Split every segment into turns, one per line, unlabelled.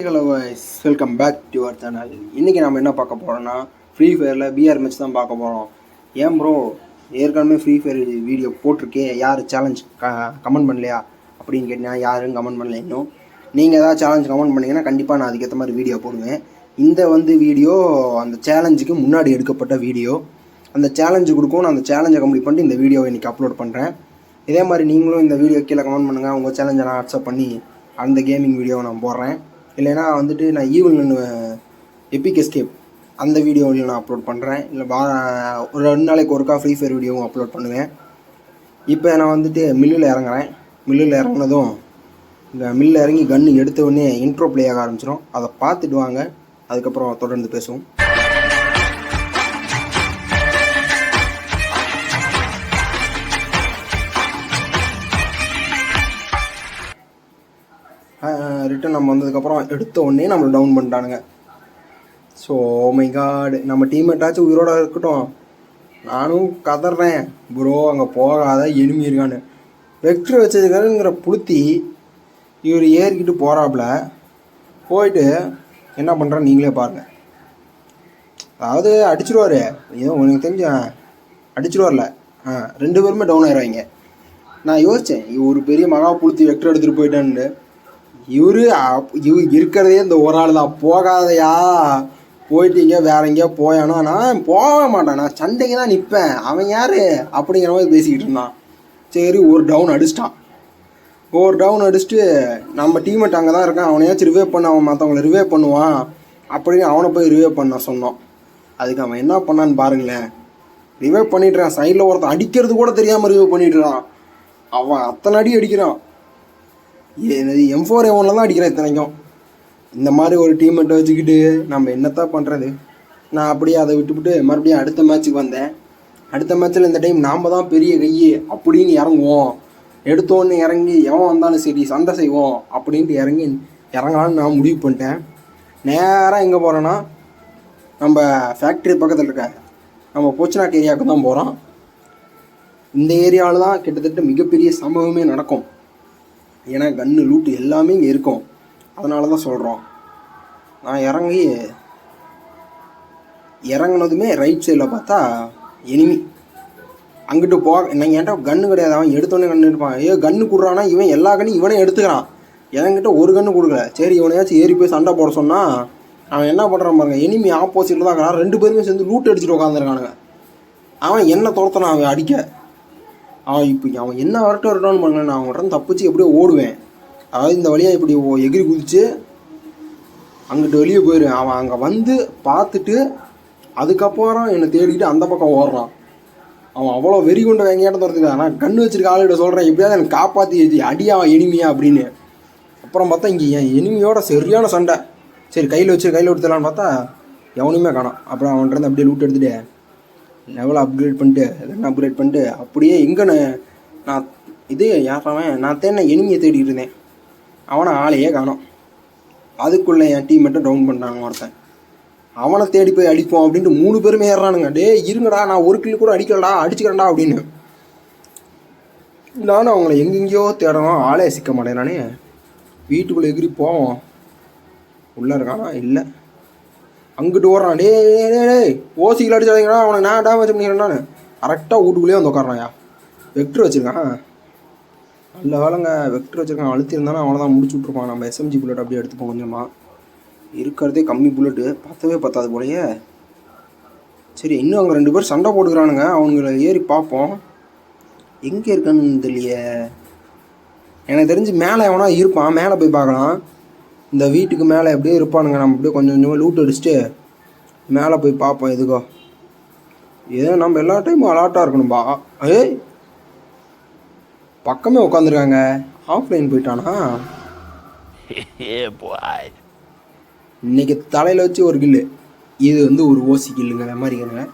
Hello welcome back to our channel இன்றைக்கி நம்ம என்ன பார்க்க போகிறோம்னா ஃப்ரீ ஃபயரில் பிஆர் மேட்ச் தான் பார்க்க போகிறோம் ஏன் ப்ரோ ஏற்கனவே ஃப்ரீ ஃபயர் வீடியோ போட்டிருக்கே. யார் சேலஞ்ச் க கமெண்ட் பண்ணலையா? அப்படின்னு கேட்டீங்கன்னா யாரும் கமெண்ட் பண்ணல இன்னும். நீங்கள் ஏதாவது சேலஞ்ச் கமெண்ட் பண்ணீங்கன்னா கண்டிப்பாக நான் அதுக்கேற்ற மாதிரி வீடியோ போடுவேன். இந்த வந்து வீடியோ அந்த சேலஞ்சுக்கு முன்னாடி எடுக்கப்பட்ட வீடியோ அந்த சேலஞ்சு கொடுக்கும் நான் அந்த சேலஞ்சை கம்ப்ளீட் பண்ணிட்டு இந்த வீடியோவை இன்றைக்கி அப்லோட் பண்ணுறேன் இதே மாதிரி நீங்களும் இந்த வீடியோ கீழே கமெண்ட் பண்ணுங்கள் உங்கள் சேலஞ்சை நான் வாட்ஸ்அப் பண்ணி அந்த கேமிங் வீடியோவை நான் போடுறேன். இல்லைன்னா வந்துட்டு நான் ஈவன் எபிக் எஸ்கேப் அந்த வீடியோவில் நான் அப்லோட் பண்ணுறேன் இல்லை வா ஒரு ரெண்டு நாளைக்கு ஒருக்கா ஃப்ரீ ஃபயர் வீடியோவும் அப்லோட் பண்ணுவேன். இப்போ நான் வந்துட்டு மில்லில் இறங்குறேன். மில்லில் இறங்குனதும் இந்த மில்லில் இறங்கி கன்று எடுத்த உடனே இன்ட்ரோ ப்ளே ஆக ஆரம்பிச்சிடும் அதை பார்த்துட்டு வாங்க. அதுக்கப்புறம் தொடர்ந்து பேசுவோம். ரிட்டன் நம்ம வந்ததுக்கப்புறம் எடுத்த உடனே நம்மளை டவுன் பண்ணிட்டானுங்க. ஸோ மை காடு நம்ம டீம்மேட்டாச்சும் உயிரோட இருக்கட்டும். நானும் கதறேன். ப்ரோ அங்கே போகாத எனிமி இருக்கான்னு. வெக்டர் வச்சதுக்காருங்கிற புளுத்தி இவர் ஏறிக்கிட்டு போகிறாப்புல போயிட்டு என்ன பண்ணுறா நீங்களே பாருங்கள் அதாவது அடிச்சிடுவார் ஏதோ உனக்கு தெரிஞ்ச அடிச்சிருவார்ல. ஆ ரெண்டு பேருமே டவுன் ஆயிடுவாங்க. நான் யோசித்தேன் ஒரு பெரிய மகா புளுத்தி வெக்டர் எடுத்துகிட்டு போயிட்டான்னு இவரு அப்- இருக்கிறதே இந்த ஒரு ஆள் தான். போகாதயா. எங்கேயோ வேற எங்கேயோ போயானோ. நான் போக மாட்டேன். நான் சண்டைக்கு தான் நிற்பேன் அவன் யார்? அப்படிங்கிற மாதிரி பேசிக்கிட்டு இருந்தான். சரி ஒரு டவுன் அடிச்சிட்டான். ஒரு டவுன் அடிச்சுட்டு நம்ம டீம்மேட் அங்கே தான் இருக்கான். அவனையாச்சும் ரிவே பண்ண அவன் மற்றவங்களை ரிவே பண்ணுவான். அப்படின்னு அவனை போய் ரிவே பண்ண சொன்னோம் அதுக்கு அவன் என்ன பண்ணான்னு பாருங்களேன். ரிவே பண்ணிட்டுறான் சைடில் ஒருத்தன் அடிக்கிறது கூட தெரியாமல் ரிவே பண்ணிட்டுறான் அவன் அத்தனை அடி அடிக்கிறான். என்னது எம் ஃபோர் எவனில் தான் அடிக்கிறேன் இத்தனைக்கும். இந்த மாதிரி ஒரு டீமெண்ட்டை வச்சுக்கிட்டு நம்ம என்னத்தான் பண்ணுறது நான் அப்படியே அதை விட்டுவிட்டு மறுபடியும் அடுத்த மேட்ச்சுக்கு வந்தேன். அடுத்த மேட்ச்சில் இந்த டைம் நாம் தான் பெரிய கையே அப்படின்னு இறங்குவோம். எடுத்தோன்னு இறங்கி எவன் வந்தாலும் சரி சண்டை செய்வோம் அப்படின்ட்டு இறங்கி இறங்கலான்னு நான் முடிவு பண்ணிட்டேன். நேராக எங்கே போகிறேன்னா நம்ம ஃபேக்ட்ரி பக்கத்தில் இருக்க நம்ம போச்சனாக் ஏரியாவுக்கு தான் போகிறோம் இந்த ஏரியாவில் தான் கிட்டத்தட்ட மிகப்பெரிய சம்பவமே நடக்கும். ஏன்னா கன்று லூட்டு எல்லாமே இங்கே இருக்கும். அதனால தான் சொல்கிறோம் நான் இறங்கி இறங்குனதுமே ரைட் சைடில் பார்த்தா எனிமி அங்கிட்டு போ நான் என்கிட்ட கன்று கிடையாது. அவன் எடுத்தோடனே கன்று எடுப்பான். ஏ கன்று கொடுறானா இவன் எல்லா கண்ணும் இவனே எடுத்துக்கிறான். என்கிட்ட ஒரு கன்று கொடுக்கல. சரி இவனையாச்சும் ஏறி போய் சண்டை போட சொன்னால் அவன் என்ன பண்ணுறான் பாருங்க எனிமி ஆப்போசிட்டில் தான் இருக்கிறான் ரெண்டு பேருமே சேர்ந்து லூட் அடிச்சுட்டு உட்காந்துருக்கானுங்க அவன் என்ன துரத்தனான் அவன் அடிக்க? அவன் இப்போ அவன் என்ன வரட்டும் வரட்டும்னு பண்ணல நான் அவன்கிட்ட தப்பிச்சு எப்படியோ ஓடுவேன். அதாவது இந்த வழியாக இப்படி ஓ- எகிரி குதிச்சு அங்கிட்டு வெளியே போயிடுவேன். அவன் அங்கே வந்து பார்த்துட்டு அதுக்கப்புறம் என்னை தேடிக்கிட்டு அந்த பக்கம் ஓடுறான். அவன் அவ்வளோ வெறி கொண்டு வெங்காட்டம் துரத்துக்கான் நான் கண்ணு வச்சிருக்க ஆளுகிட்ட சொல்கிறேன் எப்படியாவது எனக்கு காப்பாற்றி அடியா எனிமியா? அப்படின்னு. அப்புறம் பார்த்தா இங்கே என் எனிமியோட சரியான சண்டை. சரி கையில் வச்சு கையில் கொடுத்துலான்னு பார்த்தா எவனுமே காணும். அப்புறம் அவன்கிட்ட இருந்து அப்படியே லூட் எடுத்துகிட்டு லெவலை அப்கிரேட் பண்ணிட்டு இதெல்லாம் அப்கிரேட் பண்ணிட்டு அப்படியே எங்கே நான் இது யாராவன் நான் தேன எனிமியை தேடிட்டு இருந்தேன். அவனை ஆளையே காணோம். அதுக்குள்ளே என் டீம் மட்டும் டவுன் பண்ணாங்க ஒருத்தன். அவனை தேடி போய் அடிப்போம் அப்படின்ட்டு மூணு பேருமே ஏறுறானுங்க. டேய் இருங்கடா நான் ஒரு கில்லு கூட அடிக்கலடா அடிச்சுக்கிறேன்டா அப்படின்னு. நானும் அவங்கள எங்கெங்கேயோ தேடணும் ஆளே சிக்க மாட்டேன் நானே வீட்டுக்குள்ளே எகிரி போவோம். உள்ளே இருக்கானா? இல்லை. அங்கிட்டு ஓடுறான். டே டே டேய் ஓசியில் அடிச்சாதீங்கடா அவனை நான் டேமேஜ் பண்ணிக்கிறேன் நான். கரெக்டாக வீட்டுக்குள்ளேயே வந்து உட்காரான்யா வெக்டர் வச்சுருக்கான். நல்ல வேலைங்க. வெக்டர் வச்சுருக்கான். அழுத்திருந்தானே அவனை தான் முடிச்சு விட்ருப்பான் நம்ம எஸ்எம்ஜி புல்லட் அப்படியே எடுத்துப்போம் கொஞ்சமாக இருக்கிறதே கம்மி புல்லட்டு பத்தவே பத்தாது போலயே. சரி இன்னும் அங்கே ரெண்டு பேர் சண்டை போட்டுக்கிறானுங்க. அவனுங்களை ஏறி பார்ப்போம். எங்கே இருக்கான்னு தெரியலையே. எனக்கு தெரிஞ்சு மேலே எவனா இருப்பான். மேலே போய் பார்க்கலாம். இந்த வீட்டுக்கு மேலே எப்படியே இருப்பானுங்க. நம்ம அப்படியே கொஞ்சம் கொஞ்சமாக லூட் அடிச்சுட்டு மேலே போய் பார்ப்போம் எதுக்கோ. ஏதோ நம்ம எல்லா டைமும் அலாட்டாக இருக்கணும்பா. ஏய் பக்கமே உட்காந்துருக்காங்க ஆஃப்லைன் போயிட்டானா. இன்னைக்கு தலையில் வச்சு ஒரு கில்லு. இது வந்து ஒரு ஓசி கில்லுங்கிற மாதிரிங்க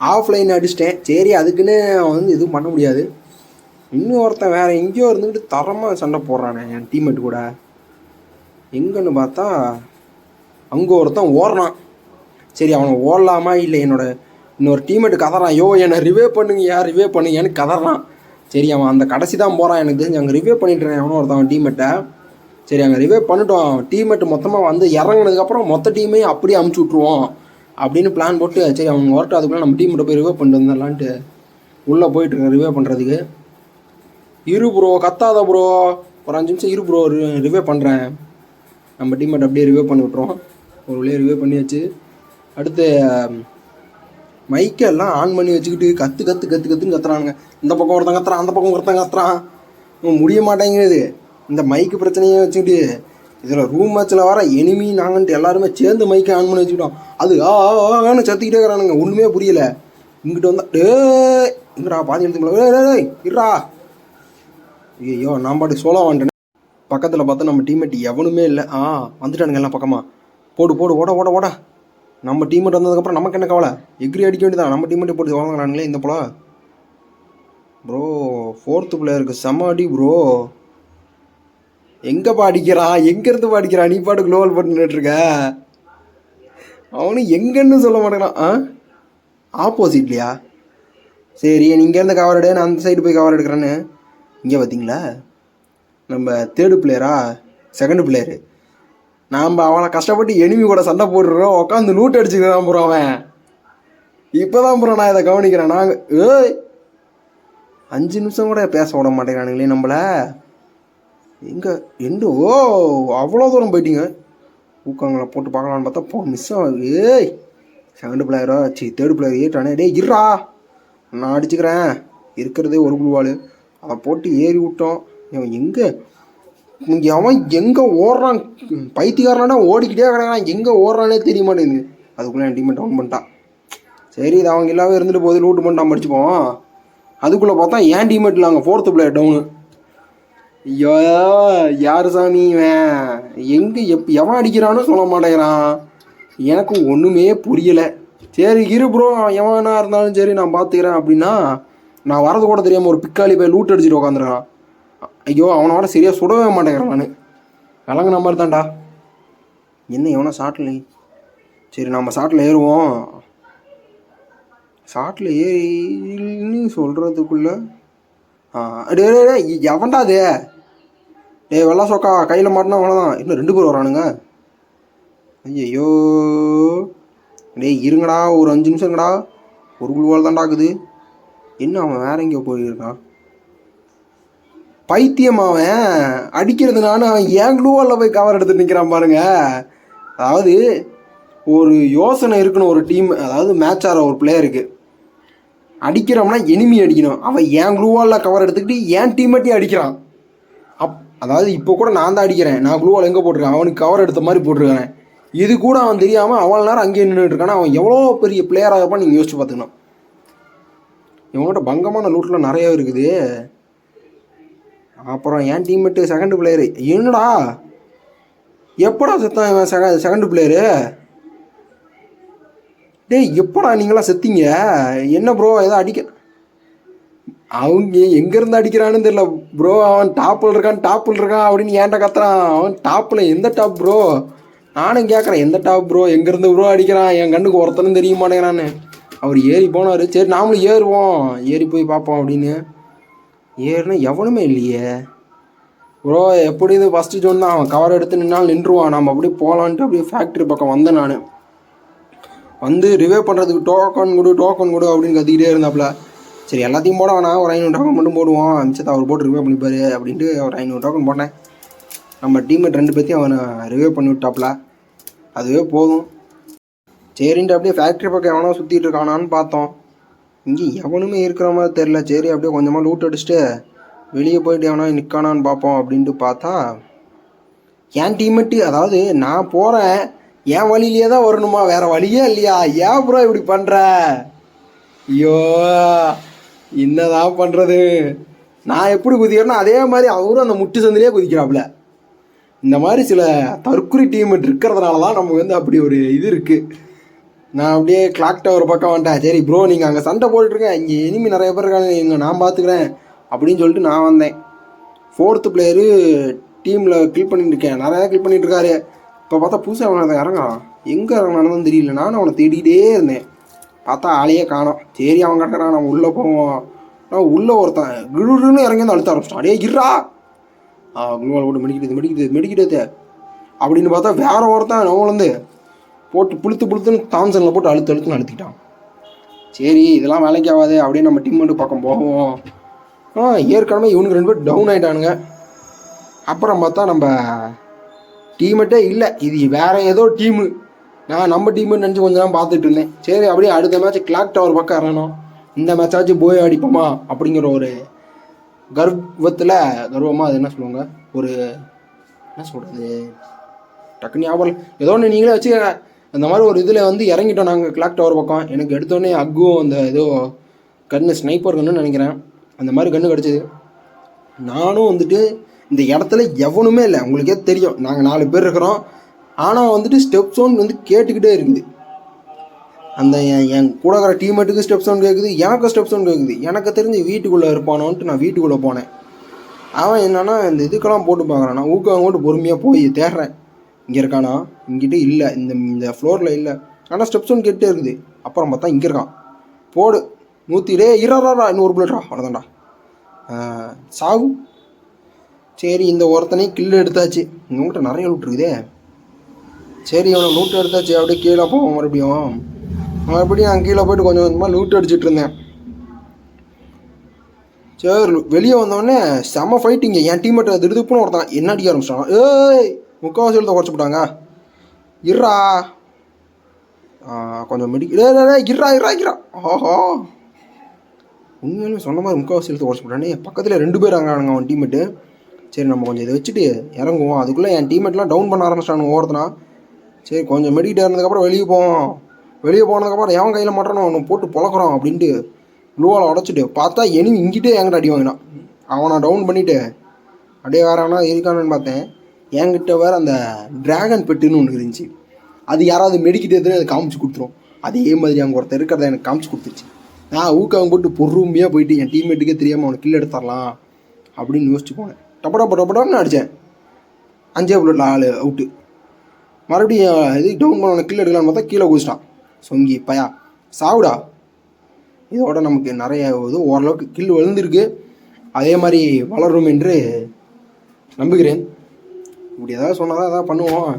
ஆஃப்லைன் அடிச்சிட்டேன். சரி அதுக்குன்னு அவன் வந்து எதுவும் பண்ண முடியாது. இன்னும் ஒருத்தன் வேற எங்கேயோ இருந்துக்கிட்டு தரமாக சண்டை போடுறானே என் டீம்மேட் கூட. எங்கன்னு பார்த்தா அங்கே ஒருத்தன் ஓடுறான். சரி அவனை ஓடலாமா இல்லை என்னோட இன்னொரு டீமேட்டு கதறான். யோ என்னை ரிவே பண்ணுங்கய்யா ரிவே பண்ணுங்கன்னு கதறான். சரி அவன் அந்த கடைசி தான் போகிறான் எனக்கு தெரிஞ்சு அங்கே ரிவே பண்ணிட்டுறேன் அவனும் ஒருத்தன் டீம்மேட்டை சரி அங்கே ரிவே பண்ணிட்டோம். டீம்மேட் மொத்தமாக வந்து இறங்குனதுக்கப்புறம் மொத்த டீமையும் அப்படியே அமுச்சு விட்ருவோம் அப்படின்னு பிளான் போட்டு சரி அவன் வரட்டும் அதுக்குள்ளே நம்ம டீம்மேட்டை போய் ரிவே பண்ணிட்டு வந்துடலான்ட்டு உள்ளே போயிட்டுருக்கேன் ரிவே பண்ணுறதுக்கு இரு ப்ரோ கத்தாத ப்ரோ ஒரு அஞ்சு நிமிஷம் இரு ப்ரோ ரிவே பண்ணுறேன் நம்ம டீமேட் அப்படியே ரிவ்யூ பண்ணி விட்ருவோம் ஒரு வழியாக ரிவ்யூ பண்ணியாச்சு. அடுத்து மைக்கெல்லாம் ஆன் பண்ணி வச்சுக்கிட்டு கற்று கற்று கற்று கற்றுன்னு கத்துறானுங்க. இந்த பக்கம் ஒருத்தன் கத்துறான் அந்த பக்கம் ஒருத்தன் கத்துறான். முடிய மாட்டேங்கிறது இந்த மைக்கு பிரச்சனையே வச்சுக்கிட்டு இதில் ரூம் மேட்ச்சில் வர எனிமி நாங்கன்ட்டு எல்லாருமே சேர்ந்து மைக்கை ஆன் பண்ணி வச்சுக்கிட்டோம். அது ஆ ஆன்னு சத்திக்கிட்டே இருக்கிறானுங்க. ஒன்றுமே புரியல. இங்கிட்ட வந்தா டே இங்கடா பாதி எடுத்து இருடா ஐயோ நான் பாட்டு சோலா வந்துட்டேன். பக்கத்தில் பார்த்தா நம்ம டீம்மேட் எவனுமே இல்லை. ஆ வந்துட்டானுங்க எல்லாம் பக்கமாக போடு போடு ஓட ஓட ஓட. நம்ம டீம்மேட் வந்ததுக்கப்புறம் நமக்கு என்ன கவலை? எக்ரி அடிக்க வேண்டியதான் நம்ம டீம்மேட்டை போட்டு வாங்கினாங்களே இந்த போல ப்ரோ ஃபோர்த்து பிளேயருக்கு செம்ம அடி ப்ரோ எங்கேப்பா அடிக்கிறான் எங்கேருந்து அடிக்கிறான் நீ பாட்டு க்ளோவல் பண்ணிட்டுருக்க அவனு எங்கன்னு சொல்ல மாட்டேங்கிறான். ஆ? ஆப்போசிட்லையா சரி நீ இங்கேருந்து கவர் எடு. நான் அந்த சைடு போய் கவர் எடுக்கிறேன்னு. இங்கே பார்த்தீங்களா நம்ம தேர்டு பிளேயரா செகண்ட் பிளேயரு நாம் அவனை கஷ்டப்பட்டு எனிமி கூட சண்டை போட்டுருக்கோம் உட்காந்து லூட் அடிச்சுக்கிறான் ப்ரோ அவன். இப்போ தான் ப்ரோ நான் இதை கவனிக்கிறேன். நாங்கள் ஏய் அஞ்சு நிமிஷம் கூட பேச விட மாட்டேங்கிறானுங்களே நம்மளை. எங்கே எண்டு ஓ அவ்வளோ தூரம் போயிட்டீங்க. ஊக்கங்களை போட்டு பார்க்கலான்னு பார்த்தா போ மிஸ் ஆகுது ஏய் செகண்ட் பிளேயரோ சி தேர்ட் பிளேயர் ஏட்டானே டேய் இருறா நான் அடிச்சுக்கிறேன். இருக்கிறதே ஒரு குழுவாள். அதை போட்டு ஏறி விட்டோம். இவன் எங்கே? இங்க அவன் எங்கே ஓடுறான்? பைத்தியக்காரனா ஓடிக்கிட்டே கிடக்கிறான். எங்கே ஓடுறானே தெரிய மாட்டேங்குது. அதுக்குள்ளே என் டீமை டவுன் பண்ணிட்டான். சரி இது அவங்க இல்லாமல் இருந்துட்டு போகுது. லூட்டு பண்ணிட்டான் படிச்சுப்போம் அதுக்குள்ளே பார்த்தா ஏன் டீமேட் இல்லாங்க ஃபோர்த்து பிளேயர் டவுனு ஐயோ யார் சாமி இவன்? எங்கே எப் எவன் அடிக்கிறான்னு சொல்ல மாட்டேங்கிறான். எனக்கு ஒன்றுமே புரியலை. சரி இரு ப்ரோ எவனா இருந்தாலும் சரி நான் பார்த்துக்கிறேன் அப்படின்னா நான் வரது கூட தெரியாமல் ஒரு பிக்காளி போய் லூட் அடிச்சுட்டு உட்காந்துருக்கான் ஐயோ அவனோட சரியாக சுடவே மாட்டேங்கிறான் நான். விளங்குன மாதிரி தான்டா. என்ன எவனோ சாட்டில்? சரி நம்ம சாட்டில் ஏறுவோம். சாட்டில் ஏறின்னு சொல்கிறதுக்குள்ள ஆ டே டே எவன்டா அது? டேய் வெள்ளா சோக்கா கையில் மாட்டினா அவ்வளோதான் இன்னும் ரெண்டு பேர் வரானுங்க. ஐயோ டேய் இருங்கடா ஒரு அஞ்சு நிமிஷங்கடா ஒரு குழுவால் தான்டா இருக்குது என்ன அவன் வேற எங்கேயோ போயிருக்கான். பைத்தியம் அவன் அடிக்கிறதுனால அவன் ஏன் க்ளூவாலில் போய் கவர் எடுத்துட்டு நிற்கிறான் பாருங்க. அதாவது ஒரு யோசனை இருக்கணும் ஒரு டீம் அதாவது மேட்ச் ஆகிற ஒரு பிளேயருக்கு அடிக்கிறோம்னா எனிமி அடிக்கணும். அவன் என் க்ளூவாலில் கவர் எடுத்துக்கிட்டு என் டீம்மேட்டையும் அடிக்கிறான்? அப் அதாவது இப்போ கூட நான் தான் அடிக்கிறேன். நான் க்ளூவால் எங்கே போட்டிருக்கேன்? அவனுக்கு கவர் எடுத்த மாதிரி போட்டிருக்கேன். இது கூட அவன் தெரியாமல் அவ்வளோ நேரம் அங்கேயே நின்றுட்டு இருக்கானா. அவன் எவ்வளோ பெரிய பிளேயராக நீங்கள் யோசிச்சு பார்த்துக்கணும். இவனோட பங்கமான லூட்டில் நிறையா இருக்குது. அப்புறம் என் டீம்மேட்டு செகண்ட் பிளேயரு என்னடா? எப்படா செத்தான் இவன் செக செகண்ட் பிளேயரு டேய் எப்படா நீங்களாம் செத்தீங்க? என்ன ப்ரோ ஏதோ அடிக்க அவங்க எங்கேருந்து அடிக்கிறான்னு தெரியல ப்ரோ அவன் டாப்பில் இருக்கான் டாப்பில் இருக்கான் அப்படின்னு ஏன்டா கத்துறான்? அவன் டாப்பில் எந்த டாப் ப்ரோ நானும் கேட்குறேன் எந்த டாப் ப்ரோ எங்கேருந்து ப்ரோ அடிக்கிறான்? என் கண்ணுக்கு ஒருத்தனும் தெரிய மாட்டேங்கிறான்னு. அவர் ஏறி போனார். சரி நாமளும் ஏறுவோம். ஏறி போய் பார்ப்போம் அப்படின்னு. ஏறுனா எவனுமே இல்லையே. ப்ரோ எப்படி இது ஃபஸ்ட்டு ஜோன் தான்? அவன் கவர் எடுத்து நின்னால் நின்றுவான். நம்ம அப்படியே போகலான்ட்டு அப்படியே ஃபேக்ட்ரி பக்கம் வந்தேன் நான். வந்து ரிவே பண்ணுறதுக்கு டோக்கன் கொடு டோக்கன் கொடு அப்படின்னு கத்திக்கிட்டே இருந்தாப்புல. சரி எல்லாத்தையும் போட வேணாம். ஒரு ஐநூறு டோக்கன் மட்டும் போடுவோம் மிச்சத்தை அவர் போட்டு ரிவே பண்ணிப்பாரு அப்படின்ட்டு ஒரு ஐநூறு டோக்கன் போட்டேன். நம்ம டீம்மேட் ரெண்டு பேர்த்தையும் அவனை ரிவே பண்ணி விட்டாப்புல. அதுவே போதும். சரின்ட்டு அப்படியே ஃபேக்ட்ரி பக்கம் எவனோ சுற்றிட்டு இருக்கானான்னு பார்த்தோம். இங்கே எவனுமே இருக்கிற மாதிரி தெரில சரி அப்படியே கொஞ்சமாக லூட் அடிச்சுட்டு வெளியே போயிட்டு எவனா நிற்கானான்னு பார்ப்போம் அப்படின்ட்டு பார்த்தா என் டீமெட்டு அதாவது நான் போகிறேன் என் வழியிலே தான் வரணுமா? வேற வழியே இல்லையா? ஏன் ப்ரோ இப்படி பண்ணுற ஐயோ என்னதான் பண்ணுறது நான் எப்படி குதிக்கிறேன்னா அதே மாதிரி அவரும் அந்த முட்டு சந்திலே குதிக்கிறாப்புல. இந்த மாதிரி சில தற்கொலை டீம் இருக்கிறதுனால தான் நமக்கு வந்து அப்படி ஒரு இது இருக்குது நான் அப்படியே கிளாக் டவர் பக்கம் வந்துட்டேன். சரி ப்ரோ நீங்கள் அங்கே சண்டை போட்டுருக்கேன் இங்கே இனிமே நிறைய பேர் இருக்காங்க. இங்கே நான் பார்த்துக்கிறேன் அப்படின்னு சொல்லிட்டு நான் வந்தேன். ஃபோர்த்து பிளேயரு டீமில் கிளிக் பண்ணிட்டு இருக்கேன். நிறையா கிளிக் பண்ணிட்டு இருக்காரு. இப்போ பார்த்தா புதுசாக அவனை அதை இறங்குறான். எங்கே இறங்கினாலும் தெரியல. நானும் அவனை தேடிக்கிட்டே இருந்தேன். பார்த்தா ஆளையே காணோம். சரி அவன் கிடக்கிறான் நம்ம உள்ளே போவோம். நான் உள்ளே ஒருத்தன் கிழுன்னு இறங்கி வந்து அழுத்த ஆரம்பிச்சிட்டான். அடே ஆ குழுவால் போட்டு மெடிக்கிட்டு மெடிக்கிட்டு மெடிக்கிட்டு அப்படின்னு பார்த்தா வேற ஒருத்தன் நம்மளந்து போட்டு புளுத்து புளுத்துன்னு தாம்சனில் போட்டு அழுத்து அழுத்துன்னு அழுத்திக்கிட்டான் சரி இதெல்லாம் வேலைக்கு ஆகாது அப்படின்னு நம்ம டீம் மட்டும் பக்கம் போவோம். ஆனால் ஏற்கனவே இவனுக்கு ரெண்டு பேர் டவுன் ஆகிட்டானுங்க அப்புறம் பார்த்தா நம்ம டீமெட்டே இல்லை இது வேற ஏதோ டீமு நான் நம்ம டீம் நினச்சி கொஞ்ச நேரம் பார்த்துட்டு இருந்தேன். சரி அப்படியே அடுத்த மேட்ச் கிளாக் டவர் பக்கம் இறங்கணும். இந்த மேட்சாச்சும் போய் அடிப்போமா அப்படிங்கிற ஒரு கர்வத்தில் கர்வமாக அது என்ன சொல்லுவாங்க? ஒரு என்ன சொல்கிறது டக்குன்னு ஞாபகம் ஏதோ ஒன்று நீங்களே வச்சுக்கோங்க. அந்த மாதிரி ஒரு இதில் வந்து இறங்கிட்டோம் நாங்கள் கிளாக் டவர் பக்கம். எனக்கு எடுத்தோடனே அக்கும் அந்த ஏதோ கன்று ஸ்னைப்பர் கன்னுன்னு நினைக்கிறேன். அந்த மாதிரி கன்று கிடச்சிது. நானும் வந்துட்டு இந்த இடத்துல எவனுமே இல்லை. உங்களுக்கே தெரியும். நாங்கள் நாலு பேர் இருக்கிறோம். ஆனால் வந்துட்டு ஸ்டெப் சவுண்ட் வந்து கேட்டுக்கிட்டே இருக்குது. அந்த என் கூட இருக்கிற டீமேட்டுக்கு ஸ்டெப் சவுண்ட் கேட்குது எனக்கு ஸ்டெப் சவுண்ட் கேட்குது எனக்கு தெரிஞ்சு வீட்டுக்குள்ளே இருப்பானோன்ட்டு நான் வீட்டுக்குள்ளே போனேன். அவன் என்னென்னா இந்த இதுக்கெல்லாம் போட்டு பார்க்குறான். நான் ஊக்கம் போட்டு பொறுமையாக போய் தேடுறேன். இங்கே இருக்கானா? இங்கிட்ட இல்லை. இந்த இந்த ஃப்ளோரில் இல்லை. ஆனால் ஸ்டெப்ஸ் ஒன்று கேட்டே இருக்குது. அப்புறம் பார்த்தா இங்கே இருக்கான். போடு. நூற்றி டே இறாரா ஒரு புல்லட்ரா அவ்வளோதான்டா ஆஹ், சாவு. சரி இந்த ஒருத்தனையும் கில்லு எடுத்தாச்சு. உங்கள்கிட்ட நிறைய லூட் இருக்குதே. சரி அவனை லூட் எடுத்தாச்சு. அப்படியே கீழே போவோம் மறுபடியும். மறுபடியும் நான் கீழே போயிட்டு கொஞ்சம் கொஞ்சமாக லூட் அடிச்சுட்டு இருந்தேன். சரி வெளியே வந்தோடனே செம ஃபைட்டிங்க என் டீம்மேட் திடுதுப்புன்னு ஒருத்தன் என்ன அடிக்க ஆரம்பிச்சிட்டான். ஏய் முக்கால்வாசி எழுத குறைச்சி போட்டாங்க. இர்ரா கொஞ்சம் மெடி இர்ரா இர்ரா இர்ரா ஆஹா. உண்மையிலுமே சொன்ன மாதிரி முக்கால்வாசி எழுத்து குறைச்சி போட்டானே. பக்கத்தில் ரெண்டு பேர் அங்கானுங்க அவன் டீமேட்டு சரி நம்ம கொஞ்சம் இதை வச்சுட்டு இறங்குவோம். அதுக்குள்ளே என் டீமேட்லாம் டவுன் பண்ண ஆரம்பிச்சிட்டானு ஓரத்துனா சரி கொஞ்சம் மெடிக்கிட்டே இருந்ததுக்கப்புறம் வெளியே போவோம். வெளியே போனதுக்கப்புறம் எவன் கையில் மாட்டானோ அவனை போட்டு பழக்கிறோம் அப்படின்ட்டு லூவால் உடச்சிட்டு பார்த்தா எனி இங்கிட்டே என்கிட்ட அடி வாங்கினான். அவனை டவுன் பண்ணிவிட்டு அப்படியே வேறு எவனா இருக்கானு பார்த்தேன். என்கிட்ட வேற அந்த ட்ராகன் பெட்டுன்னு ஒன்று இருந்துச்சு. அது யாராவது மெடிக்கிட்டு எடுத்து அதை காமிச்சு கொடுத்துரும். அதே மாதிரி அங்கே ஒருத்தர் இருக்கிறத எனக்கு காமிச்சு கொடுத்துருச்சு நான் ஊக்கம் போட்டு பொறுமையாக போயிட்டு என் டீம்மேட்டுக்கே தெரியாமல் அவனை கில் எடுத்துடலாம் அப்படின்னு யோசிச்சு போனேன். டப்ப டப்ப டப்ப அடித்தேன் அஞ்சே புல்லட் ஆள் அவுட்டு மறுபடியும் இது டவுன் பண்ண கில் எடுக்கலான்னு பார்த்தா கீழே குதிச்சிட்டான். சொங்கி பயா சாவுடா. இதோட நமக்கு நிறைய இது ஓரளவுக்கு கில் விழுந்திருக்கு அதே மாதிரி வளரும் என்று நம்புகிறேன். இப்படி ஏதாவது சொன்னால் தான் ஏதாவது பண்ணுவோம்.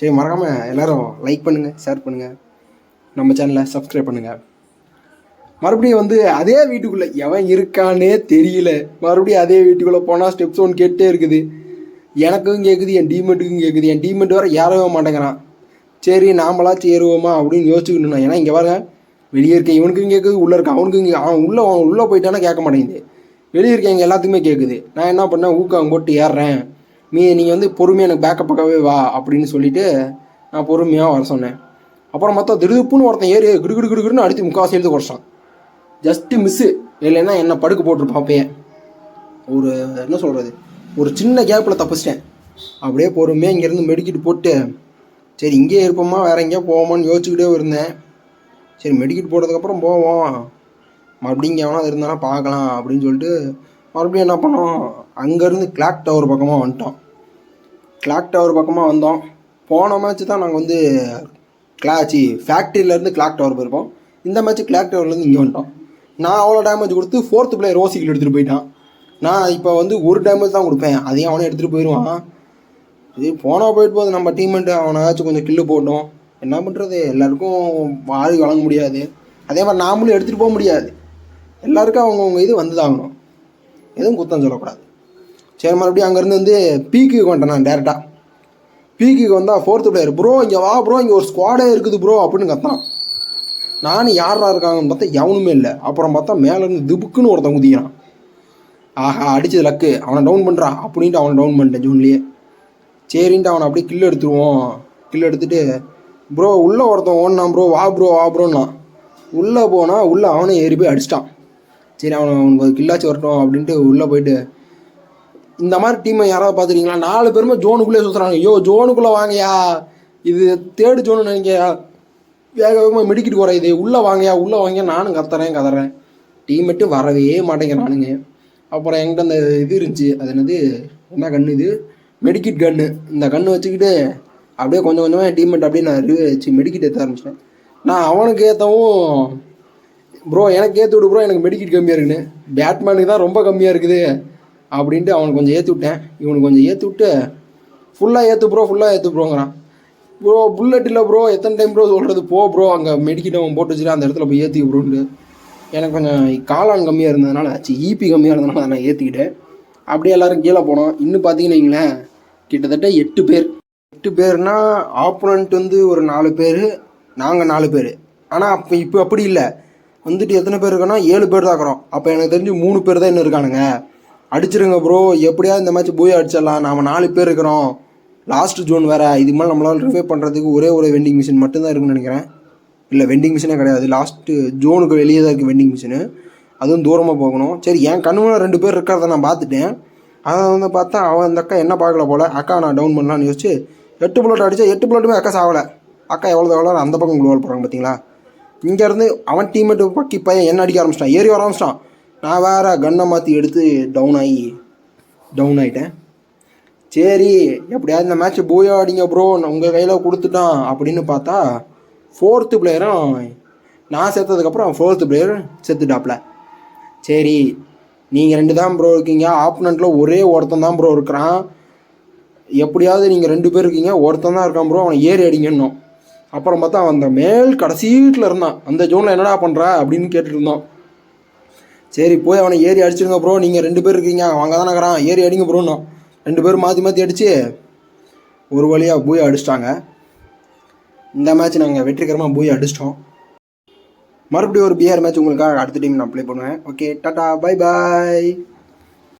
சரி மறக்காமல் எல்லோரும் லைக் பண்ணுங்கள் ஷேர் பண்ணுங்கள் நம்ம சேனலை சப்ஸ்கிரைப் பண்ணுங்கள் மறுபடியும் வந்து அதே வீட்டுக்குள்ளே எவன் இருக்கானே தெரியல. மறுபடியும் அதே வீட்டுக்குள்ளே போனால் ஸ்டெப்ஸ் ஒன் கேட்டே இருக்குது. எனக்கும் கேட்குது என் டீமெண்ட்டுக்கும் கேட்குது என் டீமெண்ட் வேறு ஏறவே மாட்டேங்கிறான். சரி நாமளாச்சும் ஏறுவோமா அப்படின்னு யோசிச்சுக்கணும் ஏன்னா இங்கே பாருங்க வெளியே இருக்க இவனுக்கும் கேட்குது உள்ளே இருக்க அவனுக்கும் அவன் உள்ளே அவன் உள்ளே போயிட்டானா கேட்க மாட்டேங்குது. வெளியே இருக்கவங்க எல்லாத்துக்குமே கேட்குது நான் என்ன பண்ணேன் ஊக்கம் போட்டு ஏறுறேன். மீ நீங்கள் வந்து பொறுமையாக எனக்கு பேக்கப்புக்காகவே வா அப்படின்னு சொல்லிட்டு நான் பொறுமையாக வர சொன்னேன். அப்புறம் மொத்தம் திடுப்புன்னு ஒருத்தன் ஏறி கிடு கிடு கிடுன்னு அடித்து முக்கால்வாசி எழுதி குறைச்சான். ஜஸ்ட்டு மிஸ்ஸு இல்லைன்னா என்ன படுக்க போட்டிருப்பான் அப்பயே. ஒரு என்ன சொல்கிறது ஒரு சின்ன கேப்பில் தப்பிச்சிட்டேன். அப்படியே பொறுமையாக இங்கேருந்து மெடிக்கிட்டு போட்டு சரி இங்கேயே இருப்போமா? வேற எங்கேயா போவோமான்னு யோசிச்சுக்கிட்டே இருந்தேன். சரி மெடிக்கிட் போட்டதுக்கப்புறம் போவோம். மறுபடியும் இங்கே எவனா இருந்தானா பார்க்கலாம் அப்படின்னு சொல்லிட்டு மறுபடியும் என்ன பண்ணோம்? அங்கேருந்து கிளாக் டவர் பக்கமாக வந்துட்டோம். கிளாக் டவர் பக்கமாக வந்தோம். போன மேட்ச் தான் நாங்கள் வந்து கிளாச்சி ஃபேக்ட்ரியிலேருந்து கிளாக் டவர் போயிருப்போம். இந்த மேட்ச் கிளாக் டவர்லேருந்து இங்கே வந்துட்டோம். நான் அவ்வளோ டேமேஜ் கொடுத்து ஃபோர்த்து பிளேயர் ரோசிக்கில் எடுத்துகிட்டு போயிட்டான். நான் இப்போ வந்து ஒரு டேமேஜ் தான் கொடுப்பேன். அதையும் அவனே எடுத்துகிட்டு போயிடுவான். இது போனால் போயிட்டு போகுது. நம்ம டீம்மெண்ட்டு அவனாச்சும் கொஞ்சம் கில்லு போட்டோம் என்ன பண்ணுறது எல்லாருக்கும் ஆள் வழங்க முடியாது. அதே மாதிரி நாமளும் எடுத்துகிட்டு போக முடியாது. எல்லாருக்கும் அவங்கவுங்க இது வந்து தாங்கணும் எதுவும் குத்தம் சொல்லக்கூடாது. சரி மறுபடியும் அங்கேருந்து வந்து பீக்குக்கு வந்துட்டேன் நான் டேரெக்டாக பீக்குக்கு வந்தால் ஃபோர்த்து பிளேயர் ப்ரோ இங்கே வா ப்ரோ இங்கே ஒரு ஸ்குவாடே இருக்குது ப்ரோ அப்படின்னு கத்தான் நானும் யாரா இருக்காங்கன்னு பார்த்தா எவனுமே இல்லை. அப்புறம் பார்த்தா மேலேருந்து திபுக்குன்னு ஒருத்தன் குதிக்கிறான். ஆஹா அடிச்சது லக்கு அவனை டவுன் பண்ணுறான் அப்படின்ட்டு அவனை டவுன் பண்ணிட்டேன் ஜூன்லேயே சரின்ட்டு அவனை அப்படியே கில் எடுத்துருவோம். கில் எடுத்துட்டு ப்ரோ உள்ளே ஒருத்தன் ஓடினான் ப்ரோ வா ப்ரோ வா ப்ரோன்னா உள்ளே போனால் உள்ளே அவனே ஏறி போய் அடிச்சிட்டான். சரி அவனை அவனுக்கு கில்லாச்சு வரட்டும் அப்படின்ட்டு உள்ளே போயிட்டு இந்த மாதிரி டீமை யாராவது பார்த்துருக்கீங்களா? நாலு பேருமே ஜோனுக்குள்ளே சுற்றுறாங்க ஐயோ ஜோனுக்குள்ளே வாங்கயா இது தேர்டு ஜோனு நினைக்கயா வேக வேகமாக மெடிக்கிட்டு குறையுது உள்ளே வாங்கயா உள்ளே வாங்க நானும் கத்துறேன் கதறேன் டீமெட்டு வரவே மாட்டேங்கிறானுங்க அப்புறம் என்கிட்ட அந்த இது இருந்துச்சு. அது என்னது? என்ன கன்று இது? மெடிக்கிட் கன்று இந்த கன்று வச்சுக்கிட்டு அப்படியே கொஞ்சம் கொஞ்சமாக என் டீமெட் அப்படியே நான் ரிவ்யூ வச்சு மெடிக்கிட் ஏற்ற ஆரம்பிச்சிட்டேன். நான் அவனுக்கு ஏற்றவும் ப்ரோ எனக்கு ஏற்று விடு ப்ரோ எனக்கு மெடிக்கிட் கம்மியாக இருக்குன்னு. பேட்மேனுக்கு தான் ரொம்ப கம்மியாக இருக்குது. அப்படின்ட்டு அவனுக்கு கொஞ்சம் ஏற்றி விட்டேன். இவனுக்கு கொஞ்சம் ஏற்றி விட்டு ஃபுல்லாக ஏற்று ப்ரோ ஃபுல்லாக ஏற்று ப்ரோங்கிறான் ப்ரோ புல்லட் இல்லை ப்ரோ எத்தனை டைம் ப்ரோ சொல்கிறது போ ப்ரோ அங்கே மெடிக்கிட்ட அவன் போட்டு வச்சுட்டு அந்த இடத்துல போய் ஏற்றி ப்ரோன்ட்டு எனக்கு கொஞ்சம் காளான் கம்மியாக இருந்ததுனால சி ஈபி கம்மியாக இருந்ததுனால அதை நான் ஏற்றிக்கிட்டேன் அப்படியே எல்லோரும் கீழே போனோம். இன்னும் பார்த்தீங்கன்னு வைங்களேன் கிட்டத்தட்ட எட்டு பேர். எட்டு பேர்னா ஆப்போனண்ட் வந்து ஒரு நாலு பேர் நாங்கள் நாலு பேர். ஆனால் அப்போ இப்போ அப்படி இல்லை. வந்துட்டு எத்தனை பேர் இருக்கோன்னா ஏழு பேர் தான் இருக்கிறோம். அப்போ எனக்கு தெரிஞ்சு மூணு பேர் தான் இன்னும் இருக்கானுங்க. அடிச்சிருங்க ப்ரோ எப்படியாவது இந்த மேட்ச் போய் அடிச்சிடலாம். நாம் நாலு பேர் இருக்கிறோம். லாஸ்ட் ஜோன் வேறு. இது மாதிரி நம்மளால் ரிவே பண்ணுறதுக்கு ஒரே ஒரு வெண்டிங் மிஷின் மட்டும்தான் இருக்குன்னு நினைக்கிறேன். இல்லை வெண்டிங் மிஷினே கிடையாது. லாஸ்ட்டு ஜோனுக்கு வெளியே தான் இருக்குது வெண்டிங் மிஷினு அதுவும் தூரமாக போகணும். சரி என் கண்ணு ரெண்டு பேர் இருக்கிறத நான் பார்த்துட்டேன். அதை வந்து பார்த்தா அவன் அந்த அக்கா என்ன பார்க்கல போல்? அக்கா நான் டவுன் பண்ணலான்னு யோசிச்சு எட்டு புல்லட் அடித்தா எட்டு புல்லட்டுமே அக்கா சாவலை அக்கா எவ்வளோ எவ்வளோ அந்த பக்கம் குளோவல் போகிறாங்க பார்த்தீங்களா? இங்கேருந்து அவன் டீம்மேட்டு பக்கி பையன் என்ன அடிக்க ஆரம்பிச்சிட்டான்? ஏறி வர ஆரம்பிச்சிட்டான். நான் வேற கன்னை மாற்றி எடுத்து டவுன் ஆகி டவுன் ஆகிட்டேன் சரி எப்படியாவது இந்த மேட்ச் போயா ஆடிங்க ப்ரோ உங்கள் கையில் கொடுத்துட்டான் அப்படின்னு பார்த்தா ஃபோர்த்து பிளேயரும் நான் சேர்த்ததுக்கப்புறம் ஃபோர்த்து பிளேயர் செத்துட்டாப்ல. சரி நீங்கள் ரெண்டு தான் ப்ரோ இருக்கீங்க. ஆப்போனண்ட்டில் ஒரே ஒருத்தன் தான் ப்ரோ இருக்கிறான். எப்படியாவது நீங்கள் ரெண்டு பேர் இருக்கீங்க ஒருத்தன் தான் இருக்கான் ப்ரோ அவனை ஏறி அடிங்கன்னும். அப்புறம் பார்த்தா அவன் அந்த மேல் கடைசீட்டில் இருந்தான். அந்த ஜோனில் என்னடா பண்ணுற அப்படின்னு கேட்டுட்டு இருந்தோம். சரி போய் அவனை ஏறி அடிச்சிருங்க ப்ரோ நீங்கள் ரெண்டு பேர் இருக்கீங்க. அவங்க தானே நகரான் ஏறி அடிங்க ப்ரோன்னோம் ரெண்டு பேரும் மாற்றி மாற்றி அடித்து ஒரு வழியாக போய் அடிச்சிட்டாங்க. இந்த மேட்ச் நாங்கள் வெற்றிகரமாக போய் அடிச்சிட்டோம். மறுபடியும் ஒரு பிஆர் மேட்ச் உங்களுக்காக அடுத்த டீம் நான் ப்ளே பண்ணுவேன். Okay tata bye bye